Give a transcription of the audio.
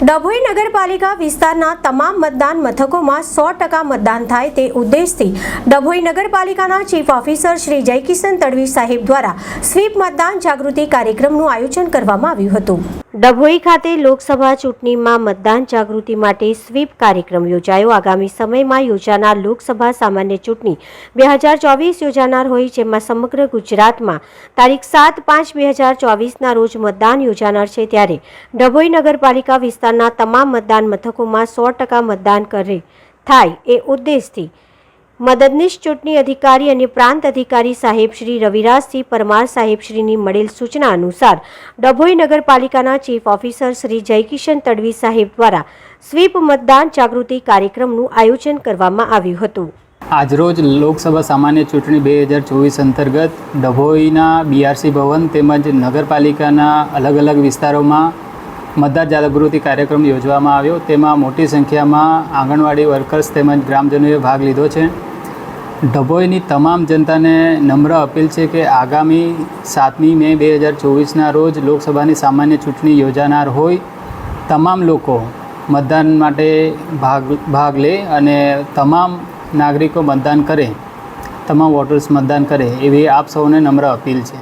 ડભોઈ નગરપાલિકા વિસ્તારના તમામ મતદાન મથકોમાં સો ટકા મતદાન થાય તે ઉદ્દેશથી ડભોઈ નગરપાલિકાના ચીફ ઓફિસર શ્રી જયકિશન તડવી સાહેબ દ્વારા સ્વીપ મતદાન જાગૃતિ કાર્યક્રમનું આયોજન કરવામાં આવ્યું હતું. ડભોઈ ખાતે લોકસભા ચૂંટણીમાં મતદાન જાગૃતિ માટે સ્વીપ કાર્યક્રમ યોજાયો. આગામી સમયમાં યોજાનાર લોકસભા સામાન્ય ચૂંટણી બે હજાર ચોવીસ યોજાનાર હોય, જેમાં સમગ્ર ગુજરાતમાં તારીખ સાત પાંચ બે હજાર ચોવીસના રોજ મતદાન યોજાનાર છે. ત્યારે ડભોઈ નગરપાલિકા વિસ્તારના તમામ મતદાન મથકોમાં સો ટકા મતદાન કરે થાય એ ઉદ્દેશથી મદદનીશ ચૂંટણી અધિકારી અને પ્રાંત અધિકારી સાહેબ શ્રી રવિરાજસિંહ પરમાર સાહેબ શ્રીની મળેલ સૂચના અનુસાર ડભોઈ નગરપાલિકાના ચીફ ઓફિસર શ્રી જયકિશન તડવી સાહેબ દ્વારા સ્વીપ મતદાન જાગૃતિ કાર્યક્રમનું આયોજન કરવામાં આવ્યું હતું. આજરોજ લોકસભા સામાન્ય ચૂંટણી બે હજાર ચોવીસ અંતર્ગત ડભોઈના બીઆરસી ભવન તેમજ નગરપાલિકાના અલગ અલગ વિસ્તારોમાં મતદાર જાગૃતિ કાર્યક્રમ યોજવામાં આવ્યો. તેમાં મોટી સંખ્યામાં આંગણવાડી વર્કર્સ તેમજ ગ્રામજનોએ ભાગ લીધો છે. ડભોઈની તમામ જનતાને નમ્ર અપીલ છે કે આગામી સાતમી મે બે હજાર ચોવીસના રોજ લોકસભાની સામાન્ય ચૂંટણી યોજાનાર હોય. તમામ લોકો મતદાન માટે ભાગ ભાગ લે અને તમામ નાગરિકો મતદાન કરે. તમામ વોટર્સ મતદાન કરે એવી આપ સૌને નમ્ર અપીલ છે.